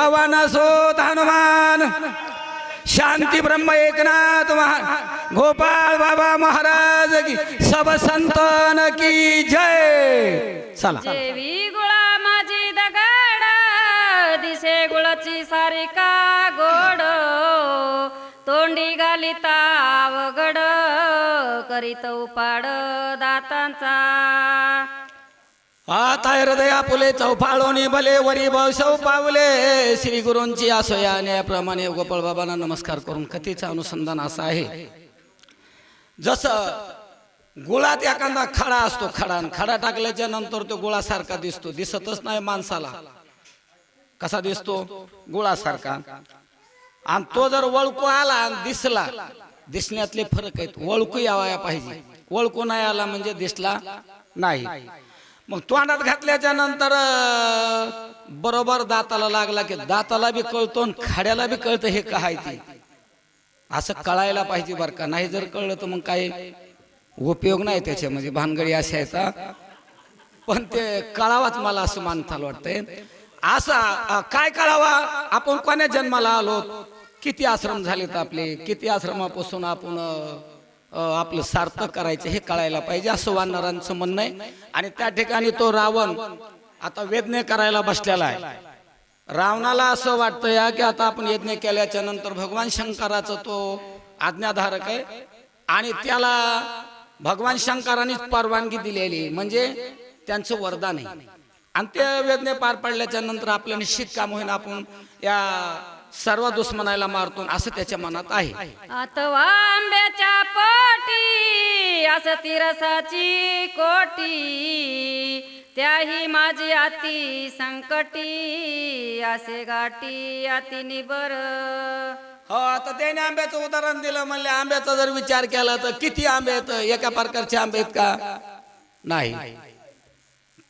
पवन सोत हनुमान शांती ब्रह्म एकनाथ महान। गोपाळ बाबा महाराज की सब संतन की जय। चला। गुळा माझी दिसे गुळाची सारी का गोड। तोंडी घाली तावगड करीत उपाड दातांचा। आता हृदया फुले चौफाळोनी भले वरी भवसव पावले. श्री गुरूंची असो या न्यायाप्रमाणे गोपाळ बाबांना नमस्कार करून कथेचं अनुसंधान असं आहे. जसं गुळात एखादा खडा असतो खडा आणि खडा टाकल्याच्या नंतर तो गुळासारखा दिसतो. दिसतच नाही माणसाला. कसा दिसतो? गुळासारखा. आणि तो जर वळकू आला आणि दिसला दिसण्यातले फरक आहेत. वळकू यावाया पाहिजे. वळकू नाही आला म्हणजे दिसला नाही. मग तोंडात घातल्याच्या नंतर बरोबर दाताला लागला की दाताला बी कळतो आणि खाड्याला बी कळतं हे काय ते. असं कळायला पाहिजे बरं का. नाही जर कळलं तर मग काही उपयोग नाही त्याच्यामध्ये. भानगडी अशा आहेत पण ते कळावाच मला असं मानताल वाटतंय. असं काय कळावा? आपण कोण्या जन्माला आलो? किती आश्रम झालेत आपले? किती आश्रमापासून आपण आपलं सार्थक करायचं हे कळायला पाहिजे असं वानरांचं म्हणणं आहे. आणि त्या ठिकाणी तो रावण आता वेदने करायला बसलेला आहे. रावणाला असं वाटतं या की आता आपण यज्ञ केल्याच्यानंतर भगवान शंकराचा तो आज्ञाधारक आहे. आणि त्याला भगवान शंकरांनीच परवानगी दिलेली म्हणजे त्यांचं वरदान आहे. आणि ते वेदने पार पडल्याच्या नंतर आपलं निश्चित काम होईन. आपण या सर्व दुश्मनाला मारतो असं त्याच्या मनात आहे. अथवा आंब्याच्या पोटी असं तिरसाची कोटी त्याही माझी अति संकटी असे गाठी अति निबर. हो आता त्याने आंब्याचं उदाहरण दिलं म्हणले आंब्याचा जर विचार केला तर किती आंबे आहेत? एका प्रकारचे आंबे आहेत का? नाही.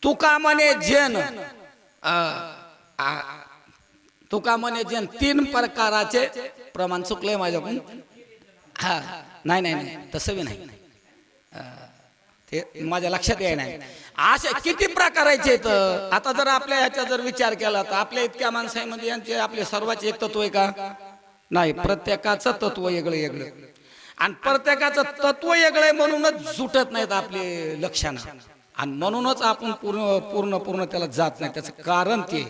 तुका म्हणे जैन. तुका म्हणे तीन प्रकाराचे प्रमाण चुकलंय माझ्याकडून. हा नाही नाही नाही तसं बी नाही. ते माझ्या लक्षात याय नाही. असे किती प्रकाराचे आहेत आता जर आपल्या ह्याचा जर विचार केला तर आपल्या इतक्या माणसामध्ये यांचे आपले सर्वांचे एक तत्व आहे का? नाही प्रत्येकाचं तत्व वेगळं वेगळं. आणि प्रत्येकाचं तत्व वेगळं आहे म्हणूनच जुटत नाहीत आपले लक्षानं आणि म्हणूनच आपण पूर्ण पूर्ण पूर्ण त्याला जात नाही. त्याचं कारण ते.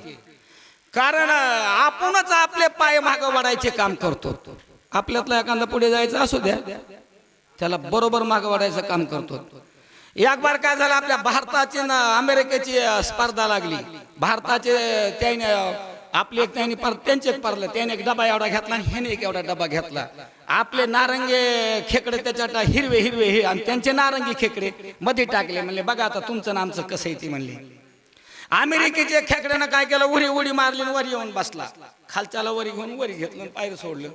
कारण आपणच आपले पाय माग वाढायचे काम करतो. आपल्यातला एखादा पुढे जायचं असू द्या. त्याला बरोबर माग वाढायचं काम करतो. एक बार काय झालं आपल्या भारताची ना अमेरिकेची स्पर्धा लागली. भारताचे त्याने आपले एक त्यांनी पर त्यांचे पारलं. त्याने एक डबा एवढा घेतला आणि ह्याने एक एवढा डबा घेतला. आपले नारंगे खेकडे त्याच्यात हिरवे हिरवे हे आणि त्यांचे नारंगी खेकडे मध्ये टाकले. म्हणले बघा आता तुमचं नामचं आमचं कसं आहे ते म्हणले. अमेरिकेच्या खेकड्यानं काय केलं? उरी उडी मारली वर येऊन बसला. खालच्याला वरी घेऊन वरी घेतलं पायर पाय सोडलं.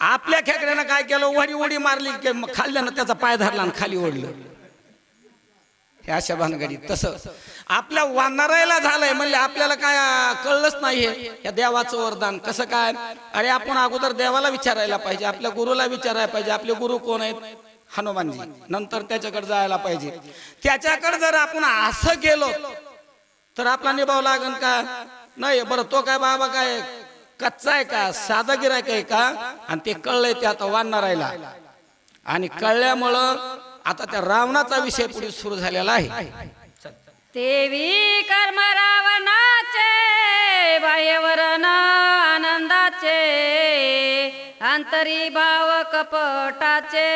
आपल्या खेकड्यानं काय केलं? वरी उडी मारली की खाल्ल्यानं त्याचा पाय धरला आणि खाली ओढलं. हे अशा भानगडी तसं. आपल्या वानरायला झालंय म्हणजे आपल्याला काय कळलंच नाही हे या देवाचं वरदान कसं काय? अरे आपण अगोदर देवाला विचारायला पाहिजे आपल्या गुरुला विचारायला पाहिजे आपले गुरु कोण आहेत? हनुमानजी. नंतर त्याच्याकडे जायला पाहिजे. त्याच्याकडे जर आपण असं गेलो तर आपला निभाव लागन का? नाही बरं तो काय बाबा काय? कच्चा आहे का? साधा गिरायक आहे का? आणि ते कळलंय ते आता वाढणार राहिला. आणि कळल्यामुळं आता त्या रावणाचा विषय पुढे सुरू झालेला आहे. देवी कर्म रावणाचे बाह्यवरण आनंदाचे अंतरी भाव कपटाचे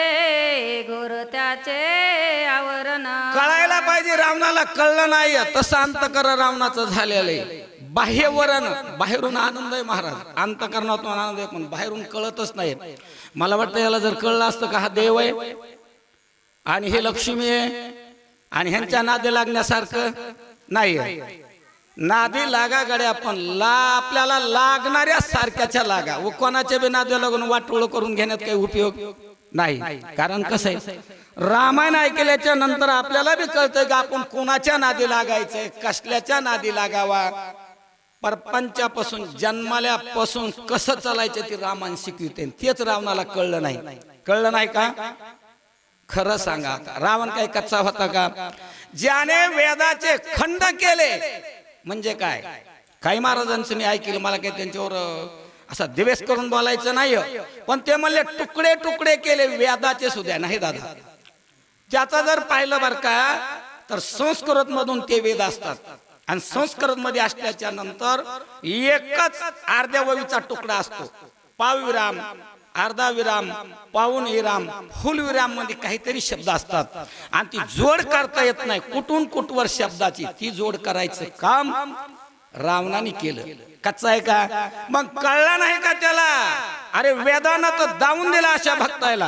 घोर त्याचे आवरण. कळायला पाहिजे रावणाला कळलं नाही तसं अंतकर रावणाचं झालेलं आहे. बाह्यवरण बाहेरून आनंद आहे महाराज. अंतकरणातून आनंद आहे पण बाहेरून कळतच नाही. मला वाटतं याला जर कळलं असतं का हा देव आहे आणि हे लक्ष्मी आहे आणि ह्यांच्या नादे लागण्यासारखं नाही आहे नादी लागा गड्या पण ला आपल्याला लागणाऱ्या सारख्याच्या लागा. व कोणाच्या बी नादी लागून वाटोळ करून घेण्यात काही उपयोग नाही. कारण कसं आहे? रामायण ऐकल्याच्या नंतर आपल्याला बी कळतं की आपण कोणाच्या नादी लागायचंय कसल्याच्या नादी लागावा. परपंचापासून जन्माल्यापासून कसं चालायचं ते रामायण शिकविते. तेच रावणाला कळलं नाही. कळलं नाही का? खरं सांगा रावण काही कच्चा होता का? ज्याने वेदाचे खंड केले म्हणजे काय? काही महाराजांचं मी ऐकलं मला काही त्यांच्यावर असा दिवेस करून बोलायचं नाही पण ते म्हणले तुकडे तुकडे केले वेदाचे सुद्धा नाही दादा. त्याचा जर पाहिलं बर का तर संस्कृत मधून ते वेद असतात. आणि संस्कृत मध्ये असल्याच्या नंतर एकच अर्ध्या ववीचा तुकडा असतो. पाविराम. अर्धा विराम पाऊन विराम फुल विराममध्ये काहीतरी शब्द असतात. आणि ती जोड करता येत नाही. कुठून कुठवर शब्दाची ती जोड करायचं काम रावणाने केलं. कच्चा आहे का? मग कळला नाही का त्याला? अरे वेदानं तर दावून दिला अशा भक्तायला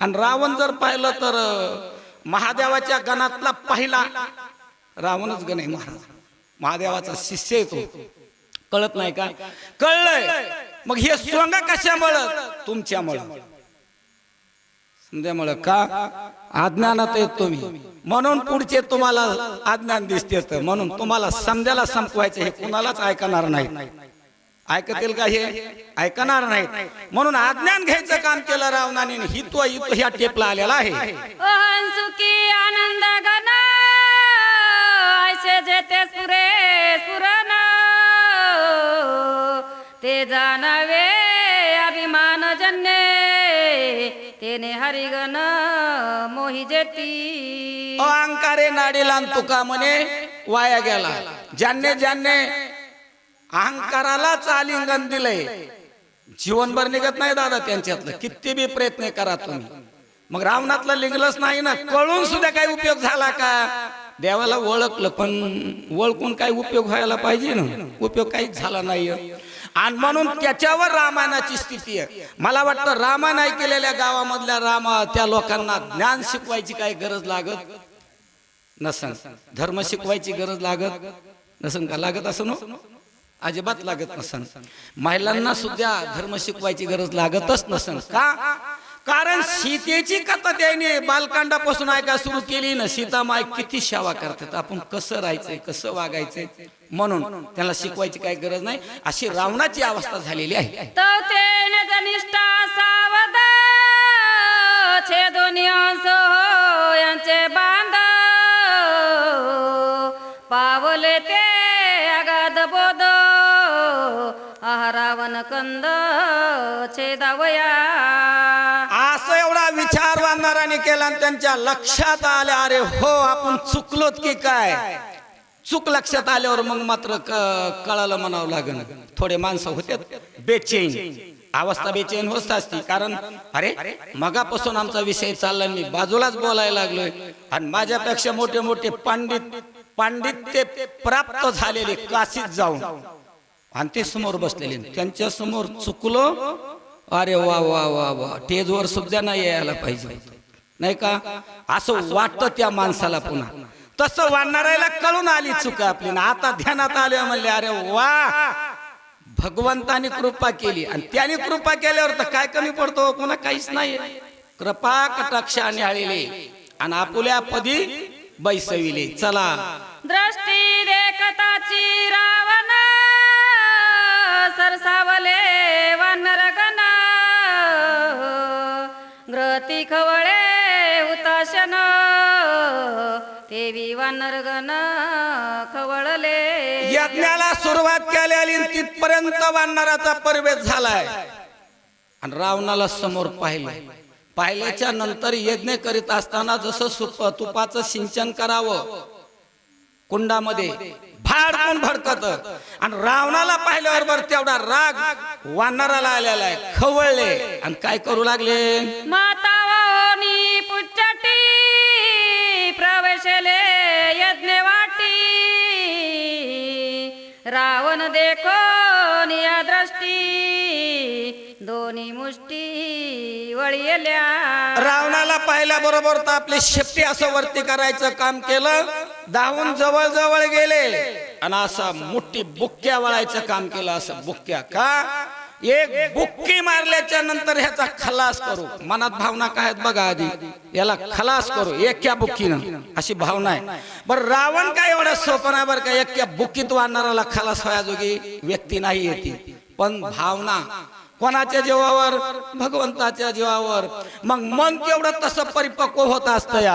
आणि रावण जर पाहिलं तर महादेवाच्या गणातला पहिला रावणच गण आहे महाराज. महादेवाचा शिष्य येतो कळत नाही का? कळलंय. मग हे सोंग कशामुळं? तुमच्यामुळं. समजामुळं का? अज्ञानात येत तुम्ही. म्हणून पुढचे तुम्हाला अज्ञान दिसते म्हणून तुम्हाला समजायला संपवायचं हे कुणालाच ऐकणार नाही. ऐकतील का हे? ऐकणार नाही. म्हणून अज्ञान घ्यायचं काम केलं रावणाने ही तो ह्या टेपला आलेला आहे. आनंद गण ऐसे जेते सुरे सुरन ते जाणावे अभिमानजन्ये तेने हरिगण मोही जेती अहंकारे नाडीला तुका म्हणे वाया गेला. ज्यांनी ज्यांनी अहंकारालाच चालिंगण दिलंय जीवनभर निघत नाही दादा त्यांच्यातलं. किती बी प्रयत्न करा तुम्ही. मग रावणातलं लिंगलंच नाही ना कळून सुद्धा काही उपयोग झाला का? देवाला ओळखलं पण ओळखून काही उपयोग व्हायला पाहिजे ना. उपयोग काहीच झाला नाही आणि म्हणून त्याच्यावर रामायणाची स्थिती आहे. मला वाटतं रामायण ऐकलेल्या गावामधल्या राम त्या लोकांना ज्ञान शिकवायची काही गरज लागत नसन. धर्म शिकवायची गरज लागत नसन का? लागत असं न? अजिबात लागत नसन. महिलांना सुद्धा धर्म शिकवायची गरज लागतच नसन. का? कारण सीतेची कथा त्याने बालकांडापासून ऐका सुरू केली ना सीता माय किती सेवा करतात. आपण कसं राहायचंय कसं वागायचंय? म्हणून त्यांना शिकवायची काही गरज नाही. अशी रावणाची अवस्था झालेली आहे. यांचे बांध. पावले ते अगाध बोध आहारावन कंद छेदावया असं एवढा विचार बांधणाराने केला आणि त्यांच्या लक्षात आले अरे हो आपण चुकलोत की काय? चूक लक्षात आल्यावर मग मात्र क- कळालं म्हणावं लागण थोडे माणसं होते बेचैन. अवस्था बेचैन होत असते. कारण अरे मगापासून आमचा विषय चालला मी बाजूलाच बोलायला लागलोय. आणि माझ्यापेक्षा मोठे मोठे पांडित पांडित्य प्राप्त झालेले काशीत जाऊन. आणि ते समोर बसलेले. त्यांच्यासमोर चुकलो अरे वा वा वा वा. टेजवर सुद्धा नाही यायला पाहिजे. नाही का? असं वाटतं त्या माणसाला पुन्हा. तसं वाढणाऱ्याला कळून आली चुका आपली. ना आता ध्यानात आले म्हणले अरे वा भगवंताने कृपा केली. आणि त्याने कृपा केल्यावर तर काय कमी पडतो? कोणा काहीच नाही कृपा कटाक्ष आणि आलेले आणि आपुल्या पदी बैसविले. चला. दृष्टी देखताची रावण सरसावले वानरगण ग्रती खवळे तेवी वानरगण खवळले. यज्ञाला सुरुवात केलेली तिथपर्यंत वानराचा परवेश झालाय. आणि रावणाला समोर पाहिलं. पाहिल्याच्या नंतर यज्ञ करीत असताना जसं सुप तुपाचं सिंचन करावं कुंडामध्ये भाडकून भडकत. आणि रावणाला पाहिल्यावर बरं तेवढा राग वानराला आलेला आहे. खवळले. आणि काय करू लागले? माता रावण देखो निया दृष्टी दोन्ही मुष्टी वळील्या रावणाला पाहिल्या बरोबर तर आपली शेपटी असं वरती करायचं काम केलं धावून जवळ जवळ गेले. आणि असा मोठी बुक्क्या वळायचं काम केलं असं बुक्क्या का? एक बुक्की मारल्याच्या नंतर ह्याचा खलास करू. मनात भावना काय आहेत बघा आधी? याला खलास करू एक्या बुक्कीनं. अशी भावना आहे. बरं रावण काय एवढं सोपं आहे बरं का एक्या बुक्कीत वाढणाऱ्याला खलास व्हायजोगी व्यक्ती नाही येते पण भावना कोणाच्या जीवावर? भगवंताच्या जीवावर. मग मन तेवढं तसं परिपक्व होत असतं या.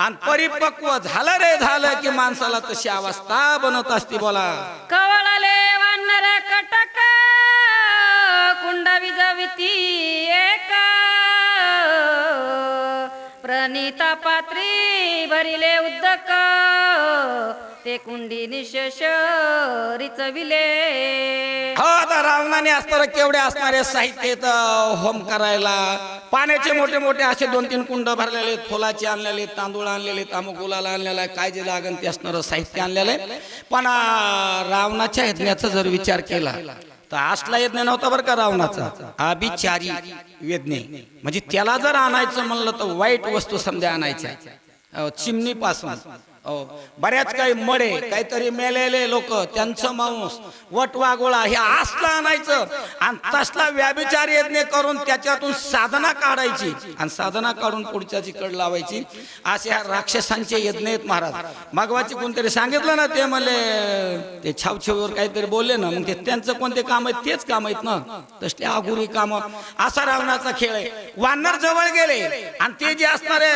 आणि परिपक्व झालं रे झालं की माणसाला तशी अवस्था बनवत असते बोला. कवळले प्रणिता पात्री भरिले उद्दक ते कुंडी निशेष रिचविले. हो आता रावणाने असणार केवढे असणारे साहित्य इथं होम करायला. पाण्याचे मोठे मोठे असे दोन तीन कुंड भरलेले फुलाचे आणलेले तांदूळ आणलेले आहेत, गुलाला आणलेला आहे. काय जे लागन ते असणारं साहित्य आणलेलं आहे. पण रावणाच्या यज्ञाचा जर विचार केला तर असला यज्ञ नव्हता बरं का रावणाचा. अभिचारी यज्ञ. म्हणजे त्याला जर आणायचं म्हणलं तर वाईट वस्तू समजा आणायच्या. चिमणीपासून. बऱ्याच काही मडे काहीतरी मेलेले लोक त्यांचं मांस वटवागोळा हे असलं आणायचं. आणि तसला व्याभिचार यज्ञ करून त्याच्यातून साधना काढायची. आणि साधना काढून पुढच्याची कड लावायची. असे ह्या राक्षसांचे यज्ञ आहेत महाराज. मागवाची कोणतरी सांगितलं ना ते मले ते छावछेवर काहीतरी बोलले ना मग ते त्यांचं कोणते काम आहेत तेच काम आहेत ना. तसले आगुरी काम. असा रावणाचा खेळ आहे. वानर जवळ गेले. आणि ते जे असणारे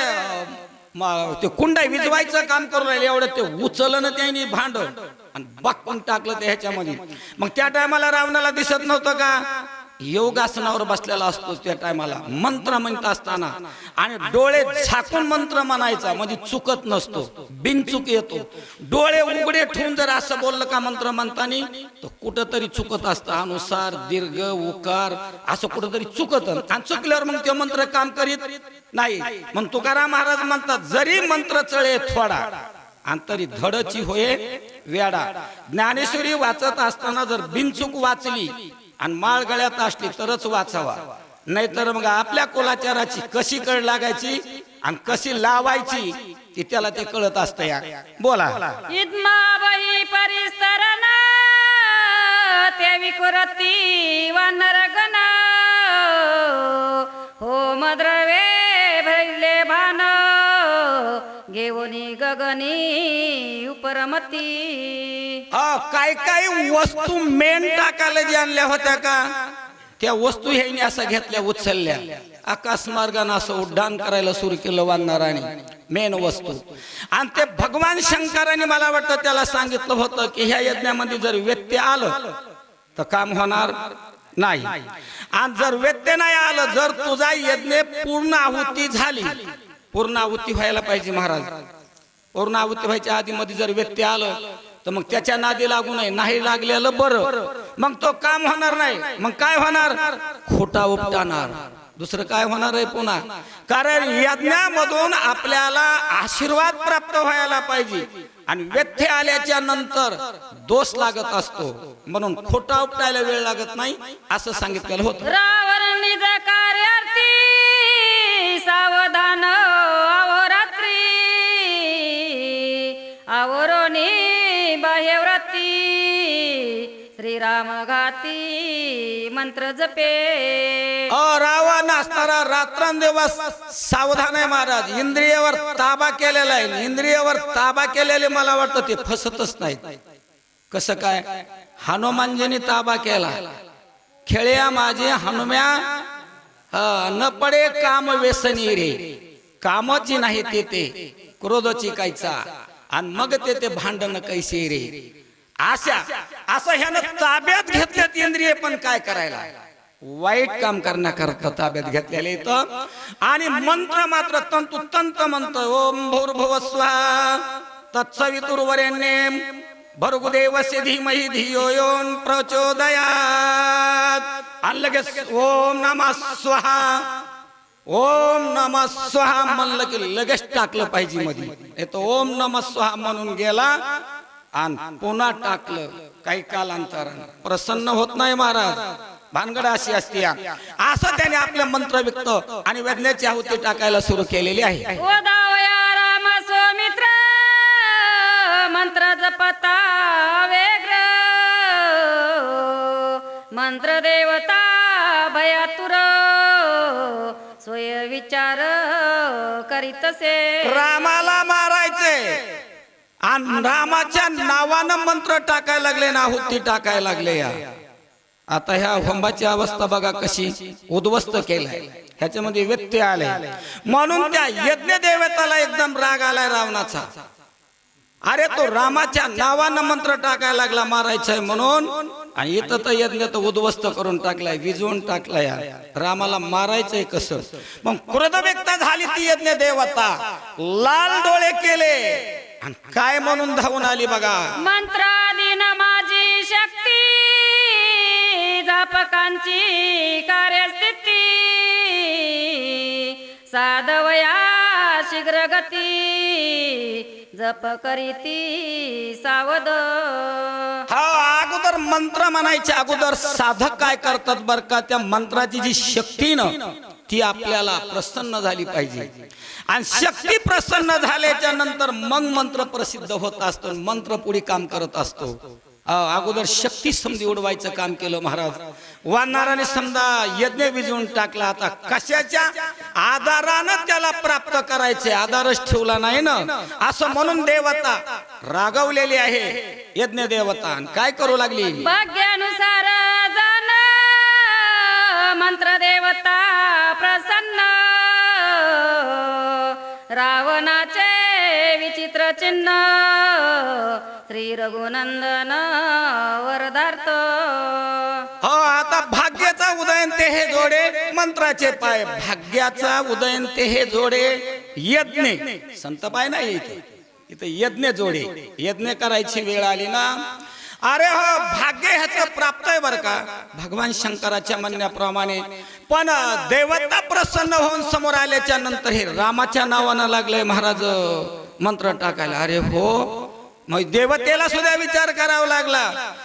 ते कुंडा विजवायचं काम करू राहिले एवढं ते उचललं ना त्यांनी भांड. आणि बाकून टाकलं ते ह्याच्यामध्ये. मग त्या टायमाला रावणाला दिसत नव्हतं का? योगासनावर बसलेला असतो त्या टायमाला. मंत्र म्हणत असताना. आणि डोळे झाकून मंत्र म्हणायचा. म्हणजे चुकत नसतो. बिनचूक येतो. डोळे उघडे ठेवून जर असं बोललं का मंत्र म्हणताना तर कुठंतरी चुकत असतं. अनुसार दीर्घ उकार असं कुठंतरी चुकत. आणि चुकल्यावर मग ते मंत्र काम करीत नाही. मग तुकाराम महाराज म्हणतात जरी मंत्र चळे थोडा आणि तरी धडची होय वेडा. ज्ञानेश्वरी वाचत असताना जर बिनचूक वाचली आणि माळ गळ्यात असली तरच वाचावा. नाहीतर मग आपल्या कुलाचाराची कशी कळ लागायची आणि कशी लावायची ती त्याला ते कळत असतं या. बोला. इद्मा विकुरती हो मद्रवे भैले भान. घेऊनी गगनी उपरमती. हा काय काय वस्तू मेन टाकायला जे आणल्या होत्या का? त्या वस्तू ह्याने असं घेतल्या उचलल्या. आकाश मार्गाने असं उड्डाण करायला सुरू केलं वानराने मेन वस्तू. आणि ते भगवान शंकराने मला वाटतं त्याला सांगितलं होतं की ह्या यज्ञामध्ये जर व्यत्यय आलं तर काम होणार नाही. आणि जर व्यत्यय नाही आलं जर तुझा यज्ञ पूर्ण आहुती झाली पूर्ण आहुती व्हायला पाहिजे महाराज. पूर्ण आहुती व्हायच्या आधी मध्ये जर व्यक्ती आलं तर मग त्याच्या नादी लागू नये. नाही लागलेलं बरं. मग तो काम होणार नाही. मग काय होणार? खोटा उपटाणार. दुसरं काय होणार आहे पुन्हा? कारण यज्ञामधून आपल्याला आशीर्वाद प्राप्त व्हायला पाहिजे. आणि व्यथ्य आल्याच्यानंतर दोष लागत असतो. म्हणून खोटा उपटायला वेळ लागत नाही असं सांगितलेलं होतं. रावण सावधान आवरोनी बाह्यव्रती श्रीराम घाती मंत्र जपे. अ, रावण असणारा रात्रंदिवस सावधान आहे महाराज. इंद्रियावर ताबा केलेला आहे. इंद्रियावर ताबा केलेले मला वाटतं ते फसतच नाही कसं काय? हनुमानजीने ताबा केला. खेळ्या माझे हनुम्या. न पडे काम व्यसनी रे. कामाची नाही ते क्रोधची क्रोधाची कायचा. आणि मग ते ते भांडण कैसे रे? आशा असं ह्यानं ताब्यात घेतल्यात इंद्रिय पण काय करायला? वाईट काम करण्याकरता ताब्यात घेतलेले इथं. आणि मंत्र मात्र तंतु तंत म्हणत ओम भूर्भुव स्वाहा तत्सवितुर्वरेण्येम भर्गुदेवस्य धीमहि धियो योन प्रचोदयात. आणि लगेच ओम नमः स्वाहा ओम नमः स्वाहा म्हणलं की लगेच टाकलं पाहिजे मध्ये नाही ओम नमः स्वाहा म्हणून गेला आणि पुन्हा टाकलं काही कालांतरानं. प्रसन्न होत नाही महाराज. भानगड अशी असते असं त्याने आपलं मंत्र विकत आणि वेदनेची आहुती टाकायला सुरू केलेली आहे. मंत्र जपता वेग्र मंत्र देवता भयातुर. स्वय विचार करीतसे. रामाला मारायचे. आणि रामाच्या नावानं मंत्र टाकायला लागले ना आहुती टाकायला लागले या. आता ह्या होंबाची अवस्था बघा कशी उद्ध्वस्त केलाय. ह्याच्यामध्ये व्यत्यय आले. म्हणून त्या यज्ञ देवताला एकदम राग आलाय रावणाचा. अरे तो रामाच्या नावानं मंत्र टाकायला लागला मारायचंय म्हणून. आणि इथं तर यज्ञ तर उद्ध्वस्त करून टाकलाय विजवून टाकलाय. रामाला मारायचंय कसं? मग क्रोध व्यक्त झाली ती यज्ञ देवता. लाल डोळे केले. आणि काय म्हणून धावून आली बघा. मंत्राधीन माझी शक्ती जापकांची कार्यस्थिती. साधवया शीघ्रगती जप करीती सावध. हा अगोदर मंत्र म्हणायचे अगोदर साधक काय करतात बर का त्या मंत्राची जी शक्ती ना ती आपल्याला प्रसन्न झाली पाहिजे. आणि शक्ती प्रसन्न झाल्याच्यानंतर मग मंत्र प्रसिद्ध होत असतो मंत्र पुढे काम करत असतो. अगोदर शक्ती समजी उडवायचं काम केलं महाराज. वानराने समजा यज्ञ विजवून टाकला आता कशाच्या? आधारानं त्याला प्राप्त करायचे. आधारच ठेवला नाही ना. असं म्हणून देवता रागवलेली आहे यज्ञ देवता. काय करू लागली? भाग्यानुसार मंत्र देवता प्रसन्न. रावणाचे विचित्र चिन्ह श्री रघुनंदन वरदार्थ. हो आता भाग्याचा उदयन ते हे जोडे मंत्राचे पाय भाग्याचा उदयन ते हे जोडे यज्ञ. संत पाय नाही इथे. इथे यज्ञ जोडे. यज्ञ करायची वेळ आली ना. अरे हो भाग्य ह्याचं प्राप्त आहे बरं का. भगवान शंकराच्या म्हणण्याप्रमाणे. पण देवता प्रसन्न होऊन समोर आल्याच्यानंतर हे रामाच्या नावानं लागलंय महाराज मंत्र टाकायला. अरे हो मग देवतेला सुद्धा विचार करावा लागला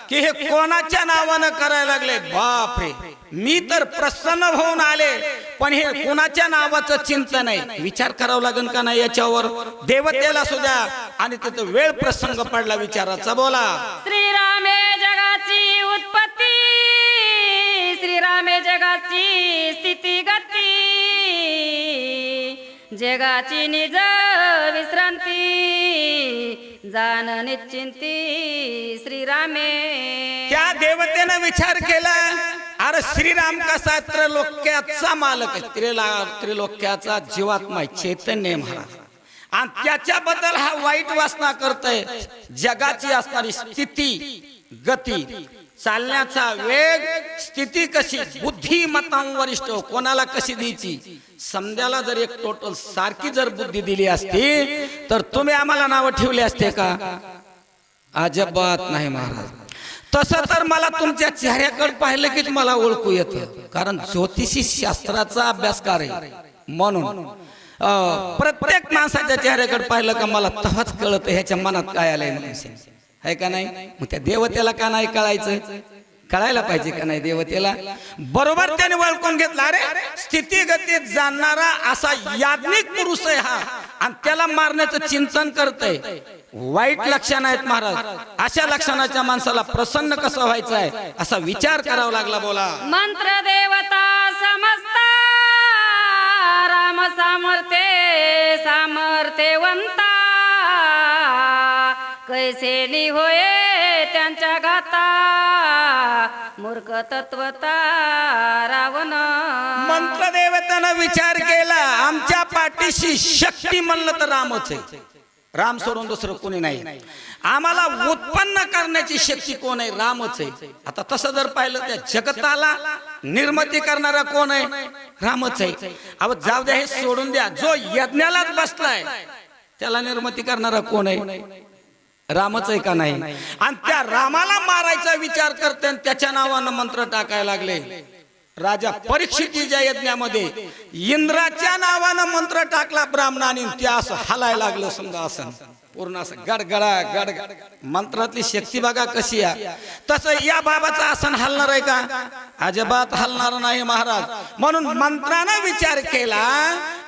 की हे कोणाच्या नावानं करायला लागले? बापरे. मी तर प्रसन्न होऊन आले पण हे कोणाच्या नावाचं चिंतन आहे? विचार करावा लागेल का नाही याच्यावर? देवतेला सुद्धा. आणि त्याचा वेळ प्रसंग पडला विचाराचा. बोला. श्रीरामे जगाची उत्पत्ती श्रीरामे जगाची स्थिती गती जगाची निज विश्रांती जाण निश्चिंती श्रीरामे. त्या देवतेनं विचार केला? अरे श्रीराम कसा त्रिलोक्याचा मालक आहे? त्रिला त्रिलोक्याचा जीवात्मा चैतन्य महाराज. आणि त्याच्याबद्दल हा वाईट वासना करतोय. जगाची असणारी स्थिती गती चालण्याचा वेग स्थिती कशी बुद्धिमत्ता वरिष्ठ कोणाला कशी द्यायची? समद्याला जर एक टोटल सारखी जर बुद्धी दिली असती तर तुम्ही आम्हाला नावं ठेवली असते का? अजिबात नाही महाराज. तसं तर मला तुमच्या चेहऱ्याकडे पाहिलं की मला ओळखू येतं कारण ज्योतिषी शास्त्राचा अभ्यासकार आहे. म्हणून प्रत्येक माणसाच्या चेहऱ्याकडे पाहिलं का मला तहच कळत ह्याच्या मनात काय आलंय म्हणून आहे का नाही? मग त्या देवतेला का नाही कळायचं? कळायला पाहिजे का नाही देवतेला? बरोबर त्याने ओळखून घेतला. अरे स्थितीगतीत जाणणारा असा याज्ञिक पुरुष आहे हा. आणि त्याला मारण्याचं चिंतन करतय. वाईट लक्षण आहेत महाराज. अशा लक्षणाच्या माणसाला प्रसन्न कसं व्हायचं आहे? असा विचार करावा लागला बोला. मंत्र देवता समजता राम सामर्थ्य सामर्थ्यवंता. कैसे नि होय त्यांच्या गाता मूर्ख तत्वता रावण. मंत्र देवतानं विचार केला आमच्या पाठीशी शक्ती म्हणलं तर रामच आहे. राम सोडून दुसरं कोणी नाही. आम्हाला उत्पन्न करण्याची शक्ती कोण आहे? रामच आहे. आता तसं जर पाहिलं त्या जगताला निर्मिती करणारा कोण आहे? रामच आहे. अहो जाऊ द्या हे सोडून द्या. जो यज्ञालाच बसलाय त्याला निर्मिती करणारा कोण आहे? रामच आहे का नाही? आणि त्या रामाला मारायचा विचार करते त्याच्या नावानं मंत्र टाकायला लागले. राजा परीक्षितीच्या यज्ञामध्ये इंद्राच्या नावानं मंत्र टाकला ब्राह्मणाने ते असं हलायला लागलं समजा असं. पूर्ण असं गडगडा गडगड. मंत्रातली शक्ती बघा कशी आहे. तसं या बाबाचं आसन हलणार आहे का? अजिबात हलणार नाही महाराज. म्हणून मंत्रानं विचार केला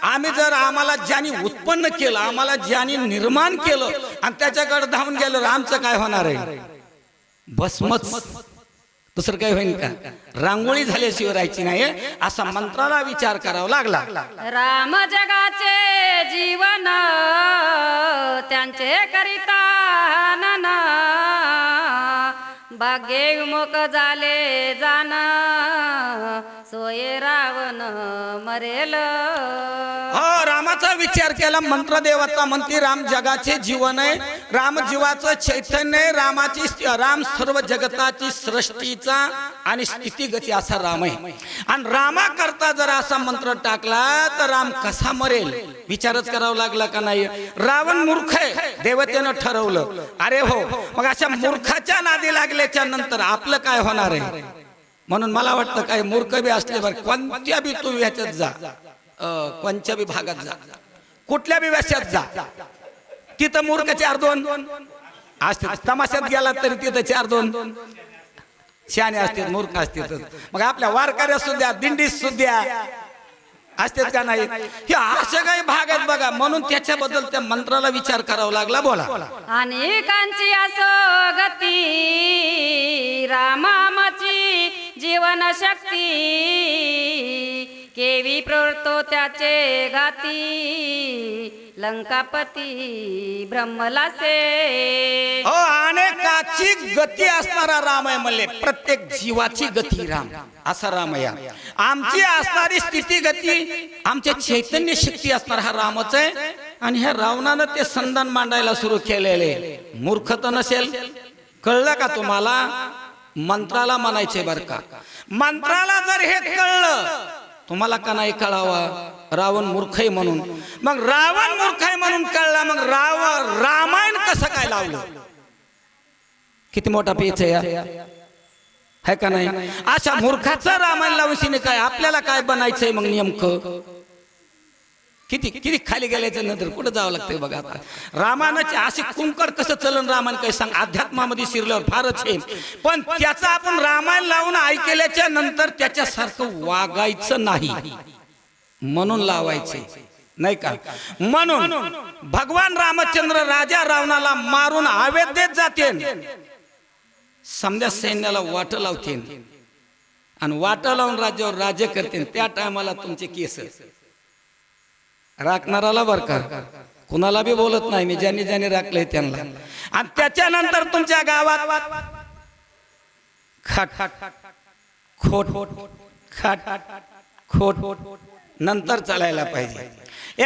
आम्ही जर आम्हाला ज्याने उत्पन्न केलं आम्हाला ज्याने निर्माण केलं आणि त्याच्याकडे धावून गेलं आमचं काय होणार आहे? भस्मच. दुसरं काय होईल का? रांगोळी झाल्याशिवाय राहायची नाही असा मंत्राला विचार करावा लागला. राम जगाचे जीवन त्यांचे करिता बागे भाग्य विमुख झाले जाण सोये रावण मरेल. हा रामाचा विचार केला मंत्र देवता म्हणते राम जगाचे जीवन आहे राम जीवाचं चैतन्य आहे रामाची राम सर्व जगताची सृष्टीचा आणि स्थितीगती असा राम आहे. आणि रामा करता जर असा मंत्र टाकला तर राम कसा मरेल? विचारच करावा लागला का नाही? रावण मूर्ख आहे देवतेनं ठरवलं. अरे हो मग अशा मूर्खाच्या नादी लागल्याच्या नंतर आपलं काय होणार आहे? म्हणून मला वाटतं काय मूर्ख बी असले बरं कोणत्या बी तू ह्याच्यात जा. कोणत्या बी भागात जा. कुठल्या बी व्यवसायात जा. तिथं मूर्ख चार दोन. असते तमाशात गेला तरी तिथं चार दोन. शहाणे असतील मूर्ख असतील. मग आपल्या वारकऱ्या सुद्धा दिंडीस सुद्धा असतेच का नाही? हे असे काही भाग आहेत बघा. म्हणून त्याच्याबद्दल त्या मंत्राला विचार करावा लागला. बोला. अनेकांची असो गती रामाची जीवन शक्ती केवी प्रवृत्तो त्याचे गाती लंकापती ब्रह्मलासे. हो अनेकाची गती असणारा राम आहे म्हणले प्रत्येक जीवाची गती राम. असा राम आहे आमची असणारी स्थिती गती आमच्या चैतन्य शक्ती असणार हा रामच आहे. आणि ह्या रावणानं ते संधान मांडायला सुरू केलेले. मूर्ख तर नसेल. कळलं का तुम्हाला? मंत्राला म्हणायचे बर का. मंत्राला जर हे कळलं तुम्हाला का नाही कळावा? रावण मूर्ख आहे म्हणून. मग रावण मूर्ख आहे म्हणून कळला मग राव रामायण कसं काय लावलं? किती मोठा पेच आहे है का नाही? अशा मूर्खाचं रामायण लावून काय? आपल्याला काय बनायचंय मग नेमकं? किती किती खाली गेल्याच्यानंतर कुठं जावं लागतं बघा आता? रामायणाचे असे कुंकर कसं चलन रामायण काही सांग? अध्यात्मामध्ये शिरल्यावर फारच आहे पण त्याचं आपण रामायण लावून ऐकल्याच्या नंतर त्याच्यासारखं वागायचं नाही. म्हणून लावायचे. नाही का? म्हणून भगवान रामचंद्र राजा रावणाला मारून आवेद देत जाते समजा सैन्याला वाट लावते आणि वाट लावून राज्यावर राज्य करते त्या टायमाला तुमचे केस. राखणाराला बर का? कुणाला बी बोलत नाही मी ज्यांनी ज्यांनी राखलंय त्यांना. आणि त्याच्यानंतर तुमच्या गावात खाट खोट खाट खोट नंतर चालायला पाहिजे.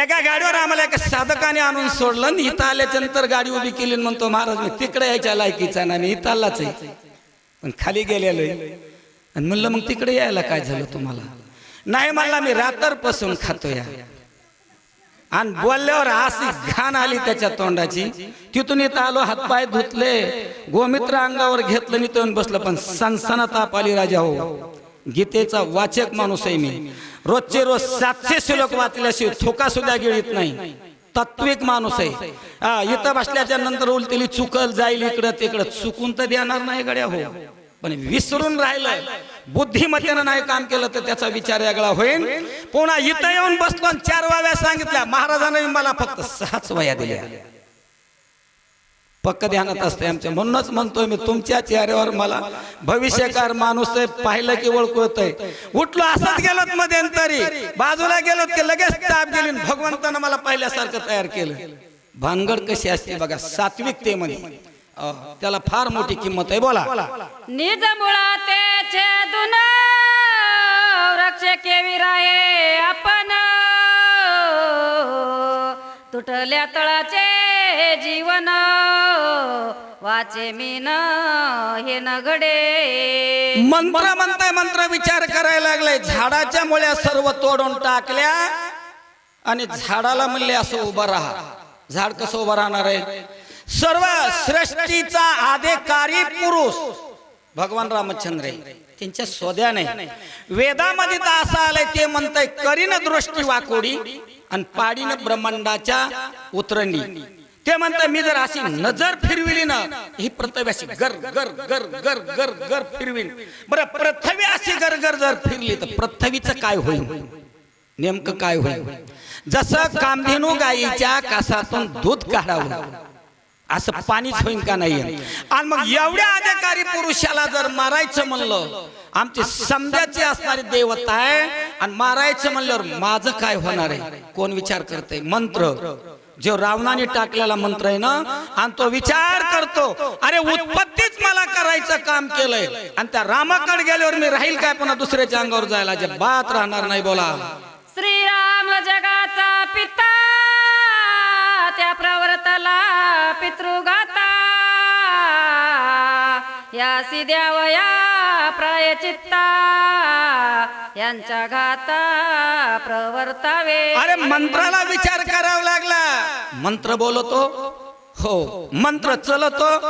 एका गाडीवर आम्हाला एका साधकाने आणून सोडलं आणि इथं आल्याच्यानंतर गाडी उभी केली म्हणतो महाराज मी तिकडे यायच्या लायकीचा ना मी इथं आलाच आहे. पण खाली गेलेलो आहे. आणि म्हणलं मग तिकडे यायला काय झालं तुम्हाला? नाही म्हणला मी रात्रपासून खातो या आणि बोलल्यावर अशी घाण आली त्याच्या तोंडाची. तिथून इथं आलो हातपाय धुतले. गोमित्र अंगावर घेतलं मी येऊन बसलं. पण सनसना ताप आली राजा हो. गीतेचा वाचक माणूस आहे मी. रोजचे रोज सातशे श्लोक वाचल्याशिवाय थोका सुद्धा गिळीत नाही. तत्विक माणूस आहे. हा, इथं बसल्याच्या नंतर उलतेली चुकल जाईल इकडं तिकडं. चुकून तर देणार नाही गड्या हो. पण विसरून राहिलं बुद्धिमत्तेनं नाही काम केलं तर त्याचा विचार वेगळा होईल पुन्हा इथं येऊन बसलो आणि चार वाव्या सांगितल्या. महाराजांनी मला फक्त सहाच वया दिल्या. पक्क ध्यानात असते आमच्या म्हणूनच म्हणतोय मी तुमच्या चेहऱ्यावर मला भविष्यकार माणूस आहे पाहिलं की ओळखू आहे उठलो असंच गेलोत मध्यंतरी. बाजूला गेलो की लगेच ताप गेली भगवंतानं मला पाहिल्यासारखं तयार केलं. भानगड कशी असते बघा सात्विकतेमध्ये. त्याला फार मोठी किंमत आहे बोला. निज मुळा ते छेदून वृक्ष केवी राहे आपण. तुटल्या तळाचे जीवन वाचे मीन हे न घडे मंत्र म्हणताय मंत्र विचार करायला लागलाय. झाडाच्या मुळ्या सर्व तोडून टाकल्या आणि झाडाला म्हणले असं उभं राहा. झाड कसं उभं राहणार आहे? सर्व सृष्टीचा आदेकारी पुरुष. भगवान रामचंद्र त्यांच्या सोद्याने वेदामध्ये तर असं आलंय ते म्हणतंय करीन दृष्टी वाकोडी आणि पाडीन ब्रह्मांडाच्या उतरणी ते म्हणतात मी जर अशी नजर फिरविली ना ही पृथ्वी अशी गर गर गर गर गर गर फिरवीन. बरं पृथ्वी अशी गर गर जर फिरली तर पृथ्वीचं काय होईल? नेमकं काय होईल? जसं कामधेनू गायीच्या कासातून दूध काढावं असं पाणीच होईल का नाही आणि मग एवढ्या अधिकारी पुरुषाला जर मारायचं म्हणलं आमची समजाची असणारी देवता आहे आणि मारायचं म्हणल्यावर माझं काय होणार आहे? कोण विचार करते मंत्र. जो रावणाने टाकलेला मंत्र आहे ना आणि तो विचार करतो. अरे उत्पत्तीच मला करायचं काम केलंय. आणि त्या रामाकडे गेल्यावर मी राहील काय पुन्हा दुसऱ्याच्या अंगावर जायला जे बात राहणार नाही बोला. श्रीराम जगाचा पिता. त्या प्रवर्तला पितृगाता या सिद्यावया प्रायचित्ता यांच्या घाता प्रवर्तावे. अरे मंत्राला विचार करावा लागला. मंत्र बोलतो? हो. मंत्र चलतो?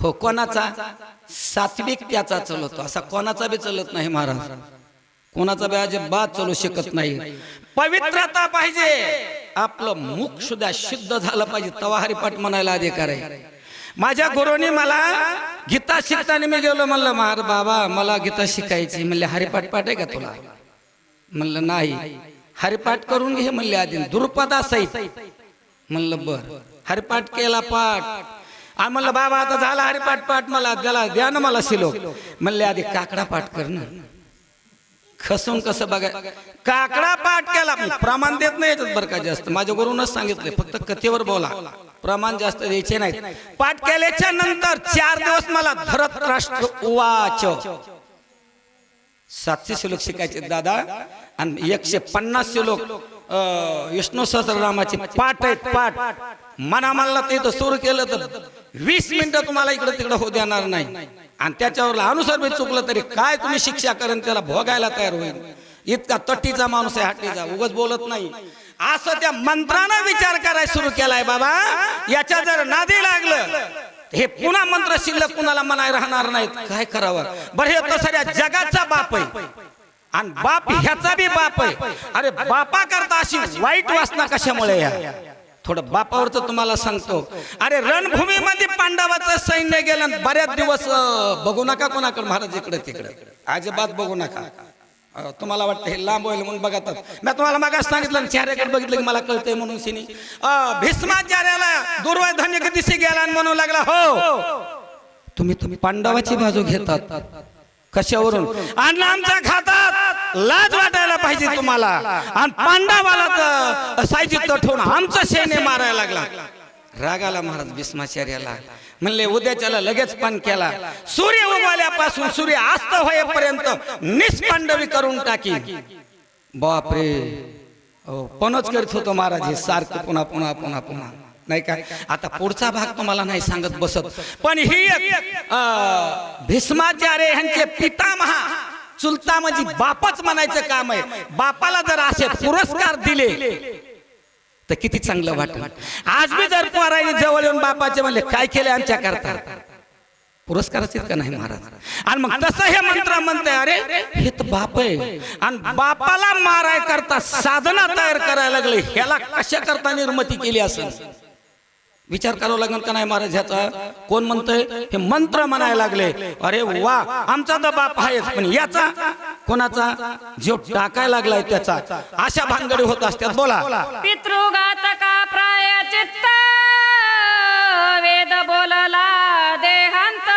हो कोणाचा? सात्विक त्याचा चलतो. असा कोणाचा बी चलत नाही महाराज. कोणाचा बी अजिबात चालू शकत नाही. पवित्रता पाहिजे. आपलं मुख सुद्धा शुद्ध झालं पाहिजे. तवा हरिपाठ म्हणायला अधिकार आहे. माझ्या गुरुनी मला गीता शिकताना मी गेलो म्हणलं मार बाबा मला गीता शिकायची. म्हणले हरिपाठ पाठ आहे का तुला? म्हणलं नाही. हरिपाठ करून घे म्हणले आधी दुर्पदा सहित म्हणलं बर. हरिपाठ केला पाठ. आ म्हणलं बाबा आता झाला हरिपाठ पाठ. मला त्याला द्या ना मला शिलो म्हणले आधी काकडा पाठ कर ना. खसून कसं बघा काकडा पाठ केला. प्रमाण देत नाही याच्यात बरं का जास्त. माझ्या गुरुनच सांगितले फक्त कथेवर बोला. प्रमाण जास्त द्यायचे नाहीत. पाठ केल्याच्यानंतर चार दिवस मला धरत राष्ट्र उवाच सातशे श्लोक शिकायचे दादा. आणि एकशे पन्नास श्लोक विष्णू सहस्ररामाचे पाठ आहेत पाठ. मना म्हणला ते तर सुरू केलं तर वीस मिनिटं तुम्हाला इकडं तिकडं होऊ देणार नाही. आणि त्याच्यावर अनुसार बी चुकलं तरी काय तुम्ही शिक्षा करेन त्याला भोगायला तयार होईल इतका तट्टीचा माणूस आहे हट्टीचा उगच बोलत नाही. असं त्या मंत्रानं विचार करायला सुरू केलाय बाबा. याच्या जर नादी लागलं हे पुन्हा मंत्र शिल्लक कुणाला मनाय राहणार नाहीत. काय करावं? बरं हे तर सगळ्या जगाचा बाप आहे. आणि बाप ह्याचा बी बाप आहे. अरे बापा करता अशी वाईट वासना कशामुळे या थोडं बापावरच तुम्हाला सांगतो. अरे रणभूमीमध्ये पांडवाचं सैन्य गेलं बऱ्याच दिवस बघू नका कोणाकडे महाराज इकडे तिकडे. अजिबात बघू नका. तुम्हाला वाटतं हे लांब होईल म्हणून बघतात. मी तुम्हाला मागास सांगितलं चेहऱ्याकडे बघितलं की मला कळतंय म्हणून सिनी. भीष्माचार्याला दुर्वधन्य दिशी गेला आणि म्हणू लागला हो तुम्ही तुम्ही पांडवाची बाजू घेतात. कशावरून? आणि आमच्या खातात. लाज वाटायला पाहिजे तुम्हाला. आणि पांडवाला तर ठेवून आमचं सैन्य मारायला लागला. रागाला महाराज भीष्माचार्याला. म्हणले उद्याच्याला लगेच पान केला. सूर्य उगवल्यापासून सूर्य अस्त होईपर्यंत निष्पांडवी करून टाकी. बापरे. पणच करत होतो महाराज हे सारखं पुन्हा पुन्हा पुन्हा पुन्हा. नाही काय आता पुढचा भाग तुम्हाला नाही सांगत बसत. पण ही भीष्माचार्य यांचे पितामहा चुलता म्हणजे बापच म्हणायचं काम आहे. बापाला जर असे पुरस्कार दिले तर किती चांगलं वाटत आज मी जर पोराने जवळ येऊन बापाचे म्हणले काय केले आमच्या करता? पुरस्कारच इतका नाही महाराज. आणि मग तसं हे मंत्र म्हणते अरे हे तर बाप आहे. आणि बापाला माराय करता साधना तयार करायला लागले ह्याला कशा करता निर्मिती केली असेल? विचार करावा लागेल का नाही महाराज ह्याचा? कोण म्हणतंय? हे मंत्र म्हणायला लागले. अरे वा आमचा तर बाप आहेच पण याचा? कोणाचा? जो टाकायला लागलाय त्याचा. अशा भानगडी होत असतात. बोला. पितृघातका प्रायचित्त वेद बोलला देहांत.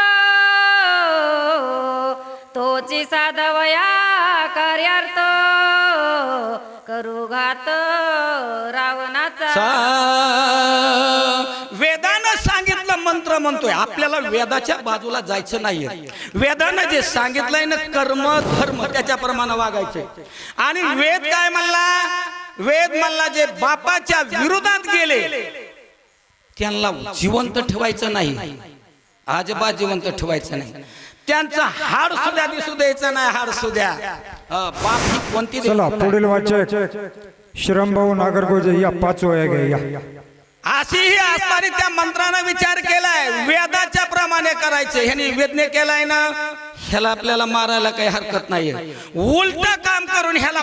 तोची साधवया कार्यार्थ. करू घात रावणाचा मंत्र म्हणतोय. आपल्याला वेदाच्या बाजूला जायचं नाहीये. वेदानं जे सांगितलंय ना कर्म धर्म त्याच्याप्रमाणे वागायचे. आणि वेद काय म्हणला? वेद म्हणला जे बापाच्या विरोधात गेले त्यांना जिवंत ठेवायचं नाही. अजिबात जिवंत ठेवायचं नाही. त्यांचं हाड सुद्धा दिसू द्यायचं नाही हाड सुद्धा. अं, बाप ही कोणती पुढील वाचक श्रमभाऊ नागरगोजे या पाच वया घ्या अशी ही असणारी त्या मंत्रानं विचार केलाय. वेदाच्या प्रमाणे करायचे. ह्यानी वेदने केलाय ना ह्याला आपल्याला मारायला काही हरकत नाहीये. उलट काम करून ह्याला